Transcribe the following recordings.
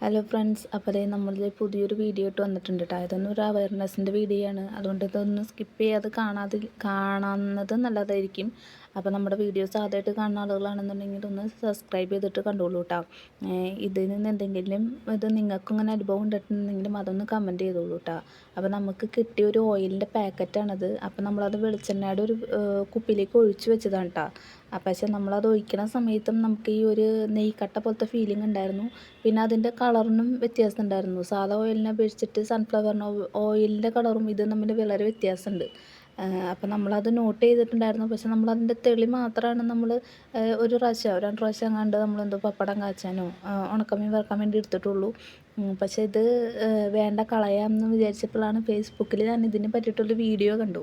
Hello friends അപ്പോൾ അതേ നമ്മളുടെ പുതിയൊരു വീഡിയോ ഇട്ട് വന്നിട്ടുണ്ട് കേട്ടോ ഇതൊന്നും ഒരു അവയർനെസ്സിന്റെ വീഡിയോ ആണ്. അതുകൊണ്ട് ഇതൊന്ന് സ്കിപ്പ് ചെയ്യാതെ കാണാതെ കാണുന്നത് നല്ലതായിരിക്കും. അപ്പോൾ നമ്മുടെ വീഡിയോസ് ആദ്യമായിട്ട് കാണുന്ന ആളുകളാണെന്നുണ്ടെങ്കിൽ ഒന്ന് സബ്സ്ക്രൈബ് ചെയ്തിട്ട് കണ്ടോളൂ കേട്ടോ ഇതിൽ നിന്ന് എന്തെങ്കിലും ഇത് നിങ്ങൾക്കും ഇങ്ങനെ അനുഭവം ഉണ്ടിട്ടുണ്ടെങ്കിലും അതൊന്ന് കമന്റ് ചെയ്തോളൂ കേട്ടോ അപ്പോൾ നമുക്ക് കിട്ടിയ ഒരു ഓയിലിന്റെ പാക്കറ്റാണത് അപ്പോൾ നമ്മളത് വെളിച്ചെണ്ണയുടെ ഒരു കുപ്പിയിലേക്ക് ഒഴിച്ചു വെച്ചതാണ് കേട്ടോ അപ്പം പക്ഷേ നമ്മളത് ഒഴിക്കുന്ന സമയത്തും നമുക്ക് ഈ ഒരു നെയ്ക്കട്ട പോലത്തെ ഫീലിംഗ് ഉണ്ടായിരുന്നു. പിന്നെ അതിന്റെ കളറിനും വ്യത്യാസം ഉണ്ടായിരുന്നു. സാധാ ഓയിലിനെ അപേക്ഷിച്ചിട്ട് സൺഫ്ലവറിന് ഓയിലിന്റെ കളറും ഇതും തമ്മിൽ വളരെ വ്യത്യാസമുണ്ട്. അപ്പം നമ്മളത് നോട്ട് ചെയ്തിട്ടുണ്ടായിരുന്നു. പക്ഷെ നമ്മളതിന്റെ തെളി മാത്രമാണ് നമ്മൾ ഒരു പ്രാവശ്യം രണ്ട് പ്രാവശ്യം കണ്ട് നമ്മളെന്തോ പപ്പടം കാച്ചാനോ ഉണക്കമീൻ വറക്കാൻ വേണ്ടി എടുത്തിട്ടുള്ളൂ. പക്ഷെ ഇത് വേണ്ട കളയാമെന്ന് വിചാരിച്ചപ്പോഴാണ് ഫേസ്ബുക്കിൽ ഞാൻ ഇതിനെ പറ്റിയിട്ടുള്ള വീഡിയോ കണ്ടു.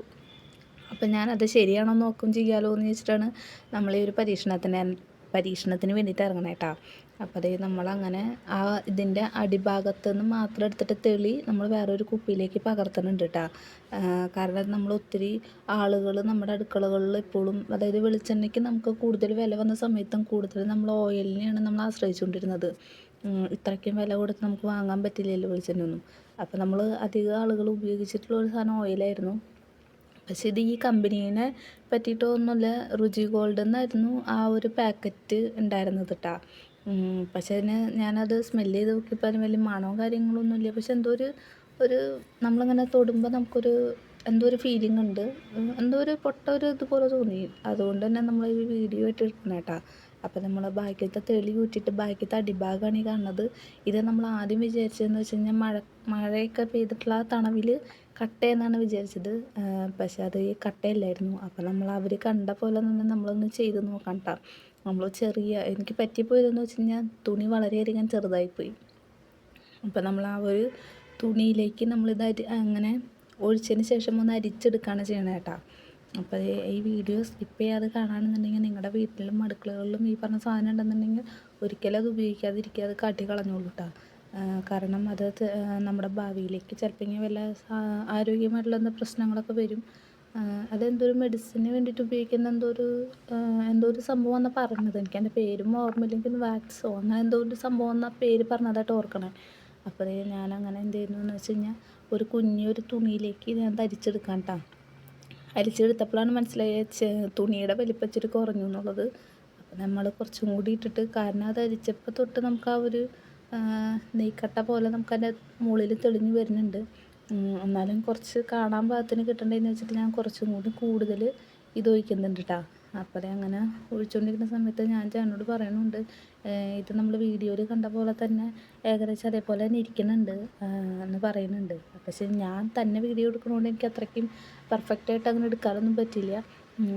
അപ്പം ഞാനത് ശരിയാണോ നോക്കും ചെയ്യാലോ എന്ന് വെച്ചിട്ടാണ് നമ്മൾ ഈ ഒരു പരീക്ഷണത്തിന് പരീക്ഷണത്തിന് വേണ്ടിയിട്ട് ഇറങ്ങണേട്ടാ അപ്പോൾ അതേ നമ്മളങ്ങനെ ആ ഇതിന്റെ അടിഭാഗത്ത് നിന്ന് മാത്രം എടുത്തിട്ട് തെളി നമ്മൾ വേറൊരു കുപ്പിയിലേക്ക് പകർത്തുന്നുണ്ട് കേട്ടോ കാരണം നമ്മൾ ഒത്തിരി ആളുകൾ നമ്മുടെ അടുക്കളകളിൽ ഇപ്പോഴും അതായത് വെളിച്ചെണ്ണയ്ക്ക് നമുക്ക് കൂടുതൽ വില വന്ന സമയത്തും കൂടുതൽ നമ്മൾ ഓയിലിനെയാണ് നമ്മൾ ആശ്രയിച്ചുകൊണ്ടിരുന്നത്. ഇത്രയ്ക്കും വില കൊടുത്ത് നമുക്ക് വാങ്ങാൻ പറ്റില്ലല്ലോ വെളിച്ചെണ്ണയൊന്നും. അപ്പോൾ നമ്മൾ അധികം ആളുകൾ ഉപയോഗിച്ചിട്ടുള്ള ഒരു സാധനം ഓയിലായിരുന്നു. പക്ഷേ ഇത് ഈ കമ്പനീനെ പറ്റിയിട്ടൊന്നുമില്ല. രുചി ഗോൾഡ് എന്നായിരുന്നു ആ ഒരു പാക്കറ്റ് ഉണ്ടായിരുന്നത് കേട്ടോ പക്ഷേ അതിന് ഞാനത് സ്മെല്ല് ചെയ്ത് നോക്കിയപ്പോൾ അതിന് വലിയ മണവും കാര്യങ്ങളൊന്നുമില്ല പക്ഷെ എന്തോ ഒരു ഒരു നമ്മളിങ്ങനെ തൊടുമ്പോൾ നമുക്കൊരു എന്തോ ഒരു ഫീലിംഗ് ഉണ്ട്. എന്തോ ഒരു പൊട്ട ഒരു ഇതുപോലെ തോന്നി. അതുകൊണ്ട് തന്നെ നമ്മൾ ഈ വീഡിയോ ആയിട്ട് എടുക്കണം അപ്പോൾ നമ്മൾ ബാക്കിലത്തെ തെളി ഊറ്റിയിട്ട് ബാക്കിലത്തെ അടിഭാഗമാണ് ഈ കാണുന്നത്. ഇത് നമ്മൾ ആദ്യം വിചാരിച്ചതെന്ന് വെച്ച് കഴിഞ്ഞാൽ മഴ മഴയൊക്കെ പെയ്തിട്ടുള്ള തണവിൽ കട്ടയെന്നാണ് വിചാരിച്ചത്. പക്ഷേ അത് കട്ടയല്ലായിരുന്നു. അപ്പോൾ നമ്മൾ അവർ കണ്ട പോലെ തന്നെ നമ്മളൊന്ന് ചെയ്ത് നോക്കാം കേട്ടോ നമ്മൾ ചെറിയ എനിക്ക് പറ്റിപ്പോയതെന്ന് വെച്ച് കഴിഞ്ഞാൽ തുണി വളരെയധികം ചെറുതായിപ്പോയി അപ്പോൾ നമ്മൾ ആ ഒരു തുണിയിലേക്ക് നമ്മളിതായിട്ട് അങ്ങനെ ഒഴിച്ചതിന് ശേഷം ഒന്ന് അരിച്ചെടുക്കുകയാണ് ചെയ്യണത് കേട്ടോ. അപ്പോൾ ഈ വീഡിയോ സ്കിപ്പ് ചെയ്യാതെ കാണുകയാണെന്നുണ്ടെങ്കിൽ നിങ്ങളുടെ വീട്ടിലും അടുക്കളകളിലും ഈ പറഞ്ഞ സാധനം ഉണ്ടെന്നുണ്ടെങ്കിൽ ഒരിക്കലും അത് ഉപയോഗിക്കാതിരിക്കുക അത് കാട്ടി കളഞ്ഞോളൂ കേട്ടോ കാരണം അത് നമ്മുടെ ഭാവിയിലേക്ക് ചിലപ്പോൾ ഇങ്ങനെ വല്ല ആരോഗ്യമായിട്ടുള്ള പ്രശ്നങ്ങളൊക്കെ വരും. അതെന്തോ ഒരു മെഡിസിന് വേണ്ടിയിട്ട് ഉപയോഗിക്കുന്ന എന്തോ ഒരു എന്തോ ഒരു സംഭവം എന്നാണ് പറഞ്ഞത് എനിക്ക് അതിന്റെ പേരും ഓർമ്മയില്ലെങ്കിൽ വാക്സോ അങ്ങനെ എന്തോ ഒരു സംഭവം എന്നാ പേര് പറഞ്ഞതായിട്ട് ഓർക്കണേ. അപ്പോൾ ഞാൻ അങ്ങനെ എന്ത് ചെയ്യുന്നു എന്ന് വെച്ച് കഴിഞ്ഞാൽ ഒരു കുഞ്ഞൊരു തുണിയിലേക്ക് ഞാൻ ധരിച്ചെടുക്കാം കേട്ടോ അരിച്ചെടുത്തപ്പോഴാണ് മനസ്സിലായി തുണിയുടെ വലിപ്പം കുറഞ്ഞു എന്നുള്ളത്. അപ്പോൾ നമ്മൾ കുറച്ചും കൂടി ഇട്ടിട്ട് കാരണം അത് അരിച്ചപ്പോൾ തൊട്ട് നമുക്ക് ആ ഒരു നെയ്ക്കട്ട പോലെ നമുക്കതിന്റെ മുകളിൽ തെളിഞ്ഞു വരുന്നുണ്ട്. എന്നാലും കുറച്ച് കാണാൻ പാകത്തിന് കിട്ടണ്ടെന്ന് വെച്ചിട്ട് ഞാൻ കുറച്ചും കൂടി കൂടുതൽ ഇത് ഒഴിക്കുന്നുണ്ട് കേട്ടോ അപ്പോൾ അങ്ങനെ ഒഴിച്ചുകൊണ്ടിരിക്കുന്ന സമയത്ത് ഞാൻ ചേട്ടനോട് പറയുന്നുണ്ട് ഇത് നമ്മൾ വീഡിയോയിൽ കണ്ട പോലെ തന്നെ ഏകദേശം അതേപോലെ തന്നെ ഇരിക്കുന്നുണ്ട് എന്ന് പറയുന്നുണ്ട്. പക്ഷേ ഞാൻ തന്നെ വീഡിയോ എടുക്കണോണ്ട് എനിക്ക് അത്രയ്ക്കും പെർഫെക്റ്റായിട്ട് അങ്ങനെ എടുക്കാനൊന്നും പറ്റില്ല.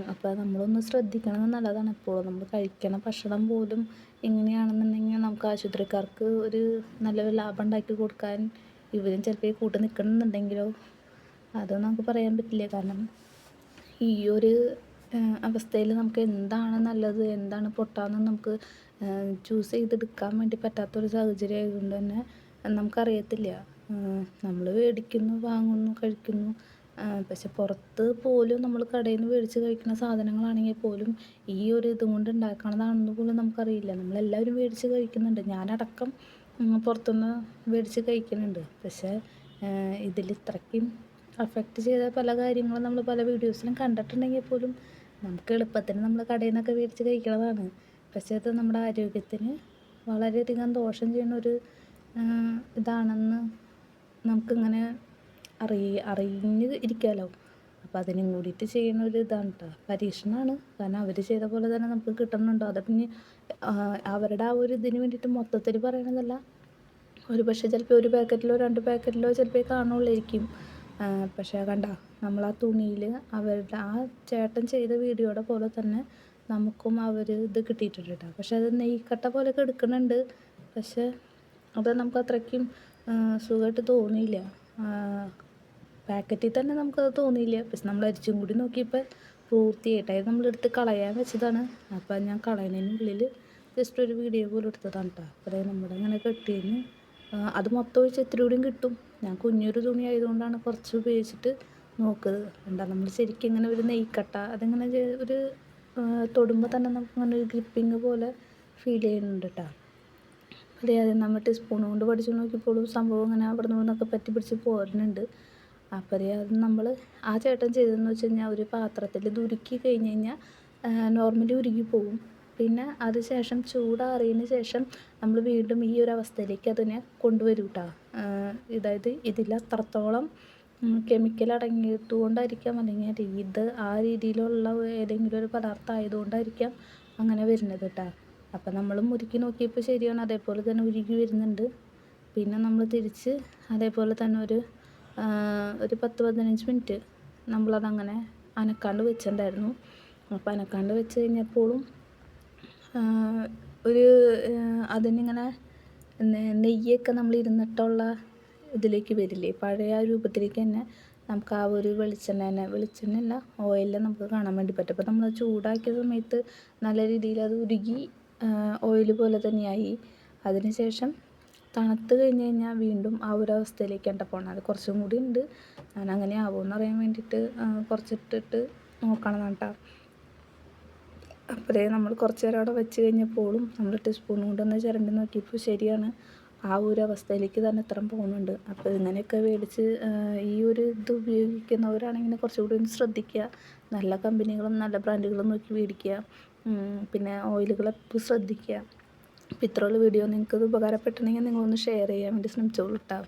അപ്പോൾ നമ്മളൊന്ന് ശ്രദ്ധിക്കണം നല്ലതാണ് എപ്പോഴും നമ്മൾ കഴിക്കണ ഭക്ഷണം പോലും ഇങ്ങനെയാണെന്നുണ്ടെങ്കിൽ നമുക്ക് ആശുപത്രിക്കാർക്ക് ഒരു നല്ലൊരു ലാഭം ഉണ്ടാക്കി കൊടുക്കാൻ ഇവരും ചിലപ്പോൾ കൂട്ട് നിൽക്കണമെന്നുണ്ടെങ്കിലോ അത് നമുക്ക് പറയാൻ പറ്റില്ല. കാരണം ഈ ഒരു അവസ്ഥയിൽ നമുക്ക് എന്താണ് നല്ലത് എന്താണ് പൊട്ടാന്ന് നമുക്ക് ചൂസ് ചെയ്തെടുക്കാൻ വേണ്ടി പറ്റാത്തൊരു സാഹചര്യം ആയതുകൊണ്ട് തന്നെ നമുക്കറിയത്തില്ല. നമ്മൾ മേടിക്കുന്നു വാങ്ങുന്നു കഴിക്കുന്നു. പക്ഷെ പുറത്ത് പോലും നമ്മൾ കടയിൽ നിന്ന് മേടിച്ച് കഴിക്കുന്ന സാധനങ്ങളാണെങ്കിൽ പോലും ഈ ഒരു ഇതും കൊണ്ട് ഉണ്ടാക്കണതാണെന്ന് പോലും നമുക്കറിയില്ല. നമ്മളെല്ലാവരും മേടിച്ച് കഴിക്കുന്നുണ്ട്. ഞാനടക്കം പുറത്തുനിന്ന് മേടിച്ച് കഴിക്കുന്നുണ്ട്. പക്ഷേ ഇതിൽ ഇത്രയ്ക്കും അഫക്റ്റ് ചെയ്ത പല കാര്യങ്ങളും നമ്മൾ പല വീഡിയോസിലും കണ്ടിട്ടുണ്ടെങ്കിൽ പോലും നമുക്ക് എളുപ്പത്തിന് നമ്മൾ കടയിൽ നിന്നൊക്കെ മേടിച്ച് കഴിക്കുന്നതാണ് പക്ഷേ അത് നമ്മുടെ ആരോഗ്യത്തിന് വളരെയധികം ദോഷം ചെയ്യുന്ന ഒരു ഇതാണെന്ന് നമുക്കിങ്ങനെ അറിയ അറിഞ്ഞ് ഇരിക്കാമല്ലോ അപ്പോൾ അതിനും കൂടിയിട്ട് ചെയ്യുന്ന ഒരു ഇതാണ് കേട്ടോ പരീക്ഷണമാണ് കാരണം അവർ ചെയ്ത പോലെ തന്നെ നമുക്ക് കിട്ടുന്നുണ്ടോ. അത് പിന്നെ അവരുടെ ആ ഒരു ഇതിന് വേണ്ടിയിട്ട് മൊത്തത്തിൽ പറയണതല്ല. ഒരു പക്ഷേ ചിലപ്പോൾ ഒരു പാക്കറ്റിലോ രണ്ട് പാക്കറ്റിലോ ചിലപ്പോൾ കാണുള്ളായിരിക്കും. പക്ഷേ കണ്ട നമ്മൾ ആ തുണിയിൽ അവരുടെ ആ ചേട്ടൻ ചെയ്ത വീഡിയോയുടെ പോലെ തന്നെ നമുക്കും അവർ ഇത് കിട്ടിയിട്ടുണ്ട് കേട്ടോ പക്ഷേ അത് നെയ്ക്കട്ട പോലെയൊക്കെ എടുക്കുന്നുണ്ട്. പക്ഷേ അത് നമുക്ക് അത്രയ്ക്കും സുഖമായിട്ട് തോന്നിയില്ല. പാക്കറ്റിൽ തന്നെ നമുക്കത് തോന്നിയില്ല. പക്ഷെ നമ്മൾ അരിച്ചും കൂടി നോക്കിയപ്പോൾ പൂർത്തിയായിട്ടായി നമ്മളെടുത്ത് കളയാൻ വെച്ചതാണ്. അപ്പം ഞാൻ കളയണതിനുള്ളിൽ ജസ്റ്റ് ഒരു വീഡിയോ പോലും എടുത്തതാണ് കേട്ടോ അപ്പോൾ നമ്മുടെ ഇങ്ങനെ കെട്ടിയതിന് അത് മൊത്തം ഒഴിച്ച് ഇത്തിരി കൂടിയും കിട്ടും. ഞാൻ കുഞ്ഞൊരു തുണി ആയതുകൊണ്ടാണ് കുറച്ച് ഉപയോഗിച്ചിട്ട് നോക്കുന്നത്. എന്താ നമ്മൾ ശരിക്കും ഇങ്ങനെ ഒരു നെയ്ക്കട്ട അതിങ്ങനെ ഒരു തൊടുമ്പോൾ തന്നെ നമുക്ക് ഇങ്ങനെ ഒരു ഗ്രിപ്പിങ് പോലെ ഫീൽ ചെയ്യുന്നുണ്ട് കേട്ടോ അറിയാതെ നമ്മൾ ടീസ്പൂൺ കൊണ്ട് പഠിച്ചു നോക്കിയപ്പോഴും സംഭവം ഇങ്ങനെ അവിടെ നിന്നൊക്കെ പറ്റി പിടിച്ച് പോരുന്നുണ്ട്. അപ്പോൾ അത് നമ്മൾ ആ ചേട്ടൻ ചെയ്തതെന്ന് വെച്ച് കഴിഞ്ഞാൽ ഒരു പാത്രത്തിൽ ഇത് ഉരുക്കി കഴിഞ്ഞ് കഴിഞ്ഞാൽ നോർമലി ഉരുകി പോവും. പിന്നെ അത് ശേഷം ചൂടാറിയതിന് ശേഷം നമ്മൾ വീണ്ടും ഈ ഒരു അവസ്ഥയിലേക്ക് അതിനെ കൊണ്ടുവരും കേട്ടോ അതായത് ഇതിൽ അത്രത്തോളം കെമിക്കൽ അടങ്ങിയിട്ടുകൊണ്ടായിരിക്കാം അല്ലെങ്കിൽ ഇത് ആ രീതിയിലുള്ള ഏതെങ്കിലും ഒരു പദാർത്ഥം ആയതുകൊണ്ടായിരിക്കാം അങ്ങനെ വരുന്നത് കേട്ടോ. അപ്പം നമ്മൾ മുറുക്കി നോക്കിയപ്പോൾ ശരിയാണ് അതേപോലെ തന്നെ ഉരുകി വരുന്നുണ്ട്. പിന്നെ നമ്മൾ തിരിച്ച് അതേപോലെ തന്നെ ഒരു ഒരു പത്ത് പതിനഞ്ച് മിനിറ്റ് നമ്മളതങ്ങനെ അനക്കാണ്ട് വെച്ചിട്ടുണ്ടായിരുന്നു. അപ്പോൾ അനക്കാണ്ട് വെച്ച് കഴിഞ്ഞപ്പോഴും ഒരു അതിനിങ്ങനെ നെയ്യൊക്കെ നമ്മൾ ഇരുന്നിട്ടുള്ള ഇതിലേക്ക് വരില്ലേ? പഴയ രൂപത്തിലേക്ക് തന്നെ നമുക്ക് ആ ഒരു വെളിച്ചെണ്ണ തന്നെ വെളിച്ചെണ്ണ അല്ല ഓയിലിൽ നമുക്ക് കാണാൻ വേണ്ടി പറ്റും. അപ്പോൾ നമ്മൾ ചൂടാക്കിയ സമയത്ത് നല്ല രീതിയിൽ അത് ഉരുകി ഓയിൽ പോലെ തന്നെയായി. അതിനുശേഷം തണുത്ത് കഴിഞ്ഞ് കഴിഞ്ഞാൽ വീണ്ടും ആ ഒരു അവസ്ഥയിലേക്കാണ് പോകണം അത് കുറച്ചും കൂടി ഉണ്ട് ഞാൻ അങ്ങനെ ആവുമെന്ന് അറിയാൻ വേണ്ടിയിട്ട് കുറച്ചിട്ടിട്ട് നോക്കണം കേട്ടോ അപ്പോഴേ നമ്മൾ കുറച്ച് നേരം അവിടെ വെച്ച് കഴിഞ്ഞപ്പോഴും നമ്മൾ ടീസ്പൂൺ കൊണ്ടൊന്ന് ചിരണ്ടി നോക്കിയപ്പോൾ ശരിയാണ് ആ ഒരു അവസ്ഥയിലേക്ക് തന്നെ ഇത്രയും പോകുന്നുണ്ട്. അപ്പോൾ ഇങ്ങനെയൊക്കെ മേടിച്ച് ഈ ഒരു ഇത് ഉപയോഗിക്കുന്നവരാണെങ്കിൽ കുറച്ചുകൂടി ഒന്ന് ശ്രദ്ധിക്കുക നല്ല കമ്പനികളും നല്ല ബ്രാൻഡുകളും നോക്കി മേടിക്കുക പിന്നെ ഓയിലുകളെപ്പോൾ ശ്രദ്ധിക്കുക അപ്പോൾ ഇത്രയുള്ള വീഡിയോ നിങ്ങൾക്ക് ഉപകാരപ്പെട്ടിട്ടുണ്ടെങ്കിൽ നിങ്ങളൊന്ന് ഷെയർ ചെയ്യാൻ വേണ്ടി ശ്രമിച്ചോളൂ കേട്ടോ